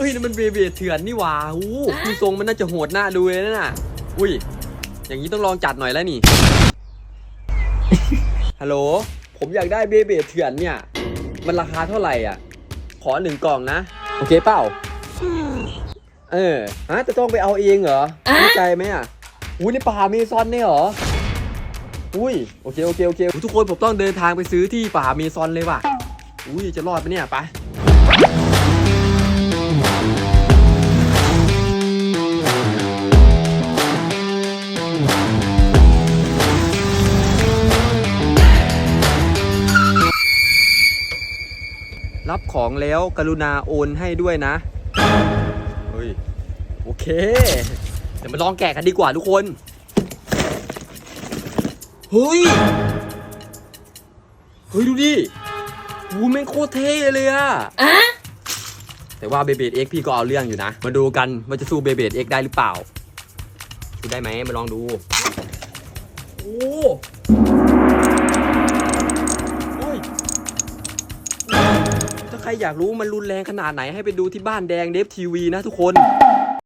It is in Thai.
เอ้ยนั่นมันเบเบเถื่อนนี่หว่าอู้ดูทรงมันน่าจะโหดหน้าดูเลยนะน่ะ อุ้ย อย่างนี้ต้องลองจัดหน่อยแล้วนี่ ฮัลโหล ผมอยากได้เบเบเถื่อนเนี่ย มันราคาเท่าไหร่อะ ขอหนึ่งกล่องนะ โอเคเปล่า เออฮะจะต้องไปเอาเองเหรอเข้าใจไหมอะอุ้ยในป่าเมซอนเนี่ยเหรอ อุ้ย โอเค โอเค โอเค ทุกคนผมต้องเดินทางไปซื้อที่ป่าเมซอนเลยว่ะ อุ้ย จะรอดไหมเนี่ย ไป รับของแล้วกรุณาโอนให้ด้วยนะ เฮ้ย โอเค เดี๋ยวมาลองแกะกันดีกว่าทุกคน เฮ้ย เฮ้ย ดูดิวูแม่งโคตรเท่เลยอะแต่ว่าเบเบดเอ็กพี่ก็เอาเรื่องอยู่นะ มาดูกันว่าจะสู้เบเบดเอ็กได้หรือเปล่าสู้ได้ไหมมาลองดู โอ้ ใครอยากรู้มันรุนแรงขนาดไหนให้ไปดูที่บ้านแดงเดฟทีวีนะทุกคน